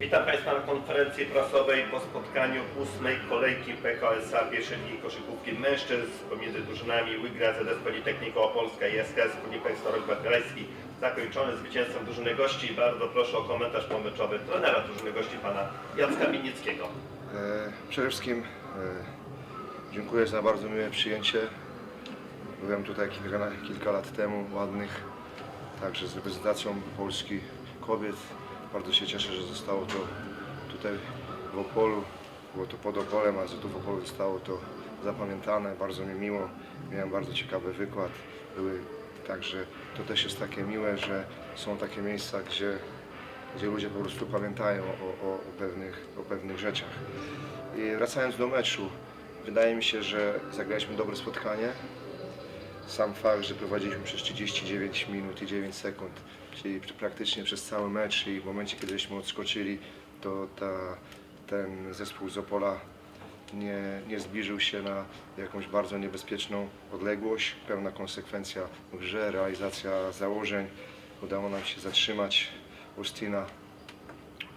Witam Państwa na konferencji prasowej po spotkaniu ósmej kolejki PKSA pierwszej ligi koszykówki mężczyzn pomiędzy drużynami Łygra, ZS Politechniko Opolska i SKS Unipek Starok Grajski. Zakończony zwycięstwem drużyny gości. Bardzo proszę o komentarz pomyczowy trenera drużyny gości pana Jacka Minickiego. E, Przede wszystkim e, dziękuję za bardzo miłe przyjęcie. Byłem tutaj kilka, kilka lat temu, ładnych, także z reprezentacją Polski kobiet. Bardzo się cieszę, że zostało to tutaj w Opolu. Było to pod Opolem, a że tu w Opolu zostało to zapamiętane. Bardzo mi miło. Miałem bardzo ciekawy wykład. Były także to też jest takie miłe, że są takie miejsca, gdzie gdzie ludzie po prostu pamiętają o, o, o, pewnych, o pewnych rzeczach. I wracając do meczu, wydaje mi się, że zagraliśmy dobre spotkanie. Sam fakt, że prowadziliśmy przez 39 minut i 9 sekund, czyli praktycznie przez cały mecz i w momencie, kiedy żeśmy odskoczyli, to ta, ten zespół z Opola nie, nie zbliżył się na jakąś bardzo niebezpieczną odległość. Pełna konsekwencja w grze, realizacja założeń. Udało nam się zatrzymać Austina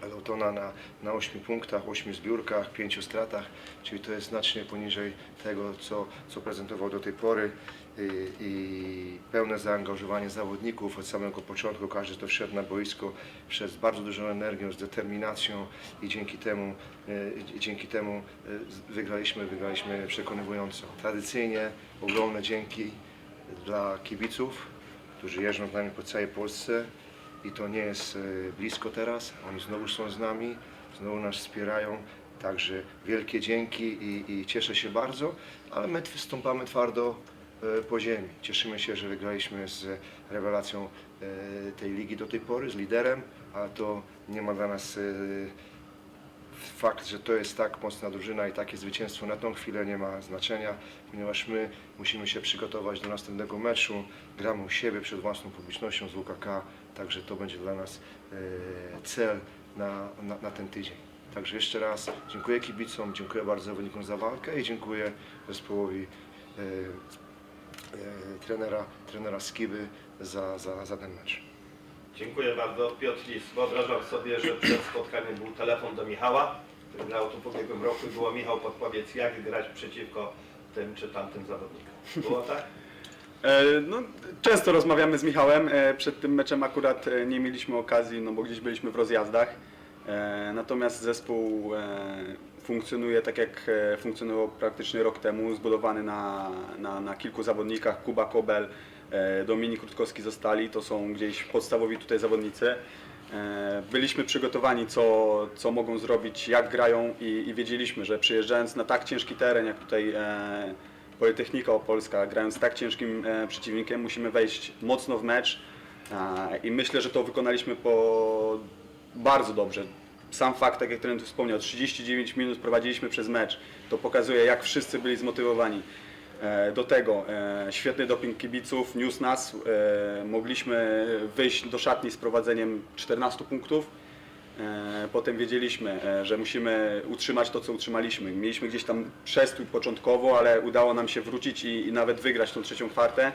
Elotona na, na 8 punktach, 8 zbiórkach, 5 stratach, czyli to jest znacznie poniżej tego, co, co prezentował do tej pory i, pełne zaangażowanie zawodników od samego początku, każdy to wszedł na boisko przez bardzo dużą energią, z determinacją i dzięki temu, e, dzięki temu e, wygraliśmy, wygraliśmy przekonywująco. Tradycyjnie ogromne dzięki dla kibiców, którzy jeżdżą z nami po całej Polsce i to nie jest e, blisko teraz. Oni znowu są z nami, znowu nas wspierają. Także wielkie dzięki i, i cieszę się bardzo, ale my tw- stąpamy twardo e, po ziemi. Cieszymy się, że wygraliśmy z rewelacją e, tej ligi do tej pory, z liderem, ale to nie ma dla nas e, fakt, że to jest tak mocna drużyna i takie zwycięstwo na tą chwilę nie ma znaczenia, ponieważ my musimy się przygotować do następnego meczu. Gramy u siebie przed własną publicznością z WKK, także to będzie dla nas cel na, na, na ten tydzień. Także jeszcze raz dziękuję kibicom, dziękuję bardzo zawodnikom za walkę i dziękuję zespołowi trenera, trenera Skiby za, za, za ten mecz. Dziękuję bardzo. Piotr Lis. Wyobrażam sobie, że przed spotkaniem był telefon do Michała, który grał tu w ubiegłym roku i było Michał podpowiedz jak grać przeciwko tym czy tamtym zawodnikom. Było tak? E, No, często rozmawiamy z Michałem. E, Przed tym meczem akurat e, nie mieliśmy okazji, no bo gdzieś byliśmy w rozjazdach. E, Natomiast zespół e, funkcjonuje tak jak e, funkcjonował praktycznie rok temu, zbudowany na, na, na kilku zawodnikach. Kuba Kobel, e, Dominik Rutkowski zostali, to są gdzieś podstawowi tutaj zawodnicy. E, Byliśmy przygotowani, co, co mogą zrobić, jak grają i, i wiedzieliśmy, że przyjeżdżając na tak ciężki teren, jak tutaj Politechnika Opolska, grając z tak ciężkim przeciwnikiem, musimy wejść mocno w mecz i myślę, że to wykonaliśmy po bardzo dobrze. Sam fakt, tak jak trener tu wspomniał, 39 minut prowadziliśmy przez mecz, to pokazuje jak wszyscy byli zmotywowani. E, Do tego e, świetny doping kibiców niósł nas, e, mogliśmy wyjść do szatni z prowadzeniem 14 punktów. Potem wiedzieliśmy, że musimy utrzymać to, co utrzymaliśmy. Mieliśmy gdzieś tam przestój początkowo, ale udało nam się wrócić i, i nawet wygrać tą trzecią kwartę.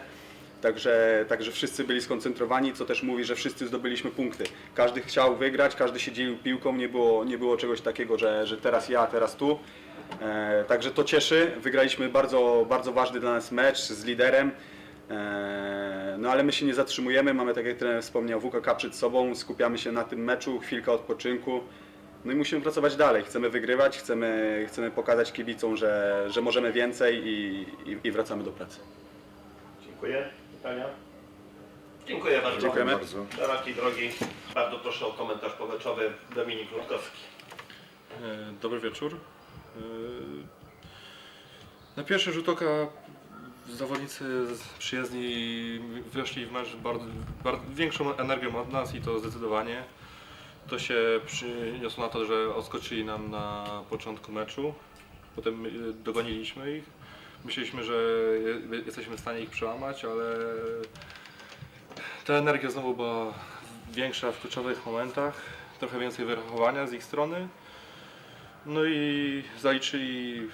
Także, także wszyscy byli skoncentrowani, co też mówi, że wszyscy zdobyliśmy punkty. Każdy chciał wygrać, każdy się dzielił piłką, nie było, nie było czegoś takiego, że, że teraz ja, teraz tu. E, także to cieszy. Wygraliśmy bardzo, bardzo ważny dla nas mecz z liderem. E, No ale my się nie zatrzymujemy, mamy tak jak trener wspomniał WKK przed sobą, skupiamy się na tym meczu, chwilka odpoczynku. No i musimy pracować dalej, chcemy wygrywać, chcemy, chcemy pokazać kibicom, że, że możemy więcej i, i, i wracamy do pracy. Dziękuję. Pytania? Dziękuję bardzo. Dziękujemy. bardzo. Daleki drogi, bardzo proszę o komentarz pomyczowy Dominik Rutkowski. E, Dobry wieczór. E, Na pierwszy rzut oka zawodnicy z- przyjezdni weszli w mecz bardzo, bardzo, większą energią od nas i to zdecydowanie. To się przyniosło na to, że odskoczyli nam na początku meczu. Potem e, dogoniliśmy ich. Myśleliśmy, że je- jesteśmy w stanie ich przełamać, ale ta energia znowu była większa w kluczowych momentach. Trochę więcej wyrachowania z ich strony. No i zaliczyli,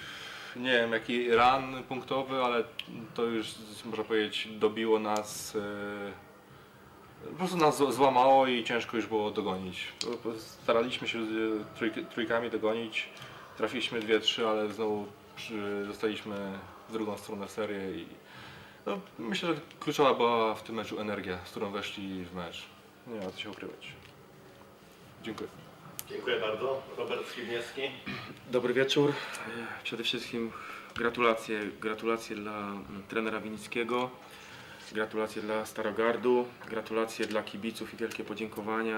nie wiem jaki ran punktowy, ale to już można powiedzieć dobiło nas e, po prostu nas złamało i ciężko już było dogonić. Staraliśmy się e, trójk- trójkami dogonić, trafiliśmy dwie, trzy, ale znowu przy, dostaliśmy w drugą stronę serię i no, myślę, że kluczowa była w tym meczu energia, z którą weszli w mecz. Nie ma co się ukrywać. Dziękuję. Dziękuję bardzo. Robert Skibniewski. Dobry wieczór. E, Przede wszystkim gratulacje, gratulacje dla trenera Winickiego, gratulacje dla Starogardu, gratulacje dla kibiców i wielkie podziękowania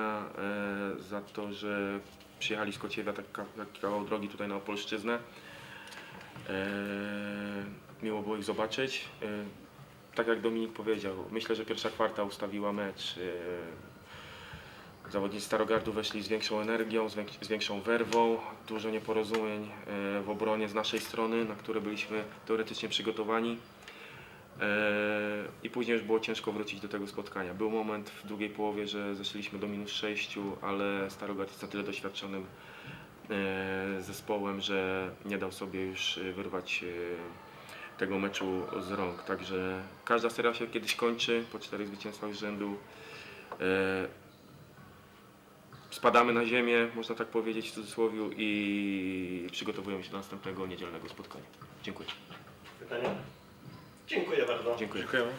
e, za to, że przyjechali z Kociewia tak, taki kawał drogi tutaj na Opolszczyznę. Miło było ich zobaczyć. E, Tak jak Dominik powiedział, myślę, że pierwsza kwarta ustawiła mecz. E, Zawodnicy Starogardu weszli z większą energią, z, więk- z większą werwą, dużo nieporozumień e, w obronie z naszej strony, na które byliśmy teoretycznie przygotowani. I później już było ciężko wrócić do tego spotkania. Był moment w drugiej połowie, że zeszliśmy do minus 6, ale Starogard jest na tyle doświadczonym zespołem, że nie dał sobie już wyrwać tego meczu z rąk. Także każda seria się kiedyś kończy po czterech zwycięstwach z rzędu. E, spadamy na ziemię, można tak powiedzieć w cudzysłowie i przygotowujemy się do następnego niedzielnego spotkania. Dziękuję. Pytania? Dziękuję bardzo. Dziękuję. Dziękujemy.